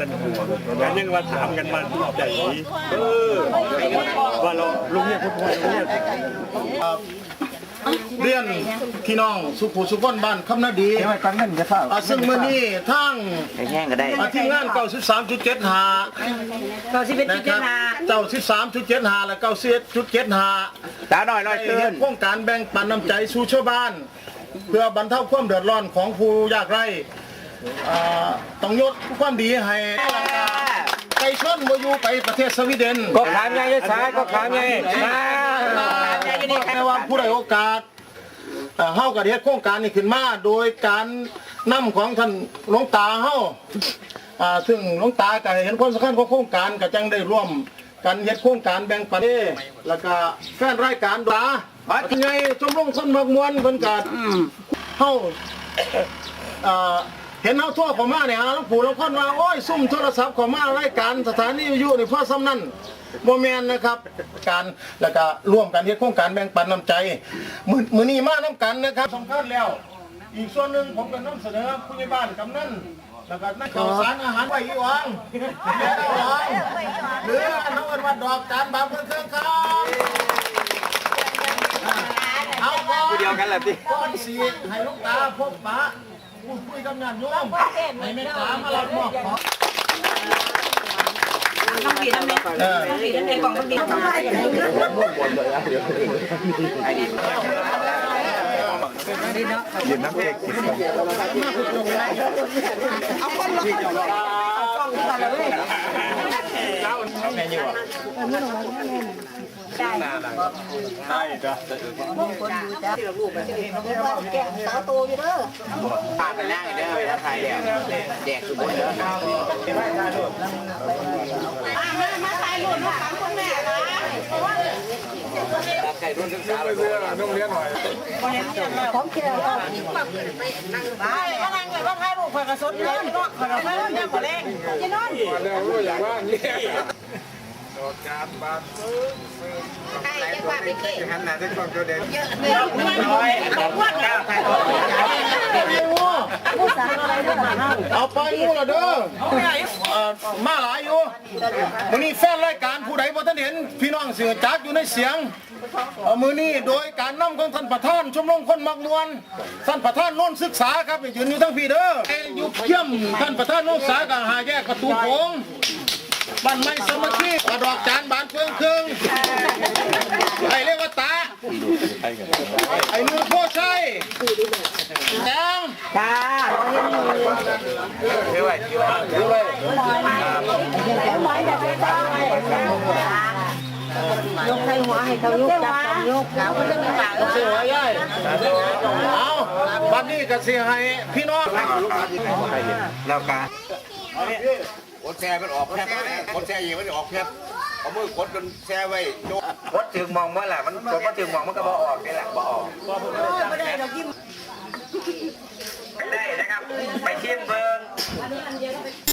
สนุกกันยังว่าถามกันมาทุกใจเออว่าเราลุงเนี่ยพูดพูดลุงเนี่ยเรียนพี่น้องสุขุสุขนบ้านคำนาดีเดี๋ยวไปก่อนเงินจะเข้าอ่าซึ่งมื้อนี้ทั้งแห้งก็ได้อ่าทีมงาน93.75เราสิเป็นนะจุดคเจ็รัดบหาเจ้า13.75และ91.75ตาหน่อยหน่อยได้ตื่เฮ็นดโครงการแบ่งปันน้ำใจสู่ชาวบ้าน เพื่อบรรเทาความเดือดร้อนของผู้ยากไร้ อ่าต้องยกความดีให้ไก่ชนบ่อยู่ไปประเทศสวีเดนก็ขามไงซ้ายก็ขามไงมาแต่ว่าผู้ใดโอกาสเอ่อเฮาก็ได้เฮ็ดโครงการนี้ขึ้นมาโดยการนำของท่านหลวงตาเฮาอ่าซึ่งหลวงตาก็เห็นความสำคัญของโครงการก็จังได้ร่วมกันเฮ็ดโครงการแบ่งปันเด้แล้วก็แฟนรายการดาว่าไงชมรมคนมักมวนเพิ่นก็เฮาเอ่อ เห็นเฮาทั่วเข้ามาเนี่ยหาหลวงปู่หลวงพ่อว่าโอ้ยซุ่มโทรศัพท์เข้ามารายการสถานีวิทยุนี่พ่อซ้ำนั่นโมเมนนะครับ การแล้วก็ร่วมกันเฮ็ดโครงการแบ่งปันน้ำใจมือมือนี้มาน้ำกันนะครับสำคัญแล้ว อีกส่วนหนึ่งผมก็นำเสนอผู้ใหญ่บ้านกำนันแล้วก็นักข่าวสารอาหารไว้อีหวังแม่ดาวหวังหรือน้องอันวันดอกจานบางเพื่อนเครื่องครับเอาก่อนเดียวกันแหละพี่ก่อนสีให้ลูกตาพบปะ พูดคุยกับงานโยมให้แม่ตามารับมอบของต้องดีน้ำเน็ตเออต้องดีน้ำเน็ตกล่องต้องดีต้อ งดียืนน้ำเอกสิพาไปนั่งเด้อแล้วใครเดี๋ยวแจกสุดเด้อมาถ่ายรูปกับคุณแม่นะใครรุ่นศึกษาเลี้ยงหน่องแกเราไปมานั่งเลยว่าถ่ายรูปข่อยกระสุนเลยเนาะข่อยกระสุนเนี่ยข่อยเล่น จะนอนใช่จะว่าไปขี้หันหน้าจะกล้องตัวเด่นเยอะเลยน้อยอ้วนนะผู้าวอะไรด้วยนเอาไปงูละเด้อเอ่อมาหลายอยู่มื้อนี้แฟนรายการผู้ใดบ่ทันเห็น พี่น้องเสือจักอยู่ในเสียงเอ่อมื้อนี้โดยการนำของท่านประธานชมรมคนมักมวนท่านประธานโน้นศึกษาครับยืนอยู่ทั้งพี่เด้อเอ้ยอยู่เยี่ยมท่านประธานโน้นศึกษากับหาแยกประตูโขง บ้านไม้สามัคคีกระดอกจานบานเครื่องเครื่องไอ้เรียกว่าตาไอ้มือโคชัยแดงจ้ายกให้หัวให้เขายกจับยกแล้วก็จะมีปากเสียใหญ่เอาบัดนี้ก็เสียให้พี่น้องแล้วการ กดแชร์มันออกแคบกดแชร์อีกมันออกแคบเอามือกดจนแชร์ไว้โจกดถึงมองเมื่อไหร่มันกดมาถึงมองมันก็บ่ออกนี่แหละบ่ออกไม่ได้เรายิ้มได้น